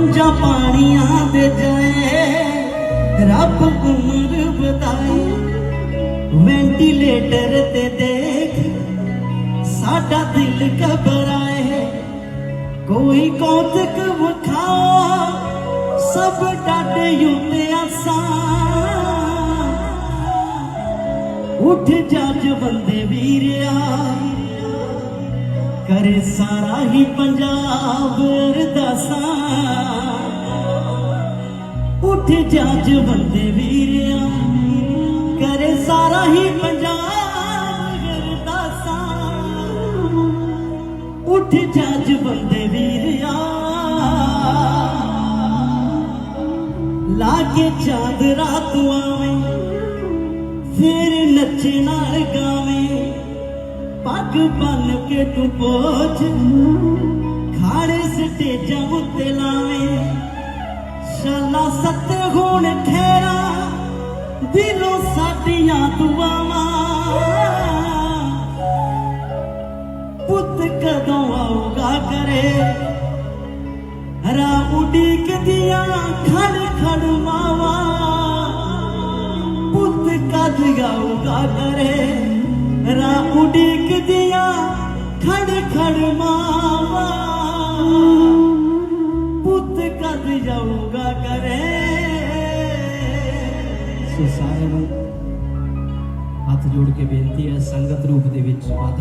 ਪੰਜਾਂ ਪਾਣੀਆਂ ਦੇ ਜਾਏ। ਰੱਬ ਉਮਰ ਵਧਾਏ ਵੈਂਟੀਲੇਟਰ ਤੇ ਦੇਖ, ਸਾਡਾ ਦਿਲ ਘਬਰਾਏ। ਕੋਈ ਕੌਤਕ ਵਖਾਓ ਸਭ ਡਾਡੇ ਉੱਤੇ ਆਸਾਂ। ਉੱਠ ਜੱਜ ਬੰਦੇ ਵੀਰਿਆ। ਕਰੇ ਸਾਰਾ ਹੀ ਪੰਜਾਬ ਅਰਦਾਸਾਂ ਉੱਠ ਜੱਜ ਬੰਦੇ ਵੀਰਿਆ, ਕਰੇ ਸਾਰਾ ਹੀ ਪੰਜਾਬ ਅਰਦਾਸਾਂ ਉੱਠ ਜੱਜ ਬੰਦੇ ਵੀਰਿਆ, ਲਾਗੇ ਚਾਂਦ ਰਾਤ ਆਵੇਂ, ਫਿਰ ਨੱਚਣਾ ਗਾਵੇਂ। ਪੱਗ ਬੰਨ ਕੇ ਤੂੰ ਪੋਚ ਖਾੜੇ ਸਟੇਜਾਂ ਉੱਤੇ ਲਾਵੇਂ। ਸ਼ਾਲਾ ਸੱਤ ਹੁਣ ਠਹਿਰਾ। ਦਿਲੋਂ ਸਾਡੀਆਂ ਦੁਆਵਾਂ। ਪੁੱਤ ਕਦੋਂ ਆਊਗਾ ਕਰੇ ਹਰਾ ਉਡੀਕ ਖੜ ਖੜ ਮਾਵਾ। ਪੁੱਤ ਕਦ ਆਊਗਾ ਕਰੇ ਦੀਆਂ ਖੜ ਖੜ ਮਾਵਾ। ਪੁੱਤ ਕਦ ਜਾਊਗਾ ਕਰੇ ਸੋ ਸਾਰਿਆਂ ਹੱਥ ਜੋੜ ਕੇ ਬੇਨਤੀ ਹੈ ਸੰਗਤ ਰੂਪ ਦੇ ਵਿੱਚ ਵੱਧ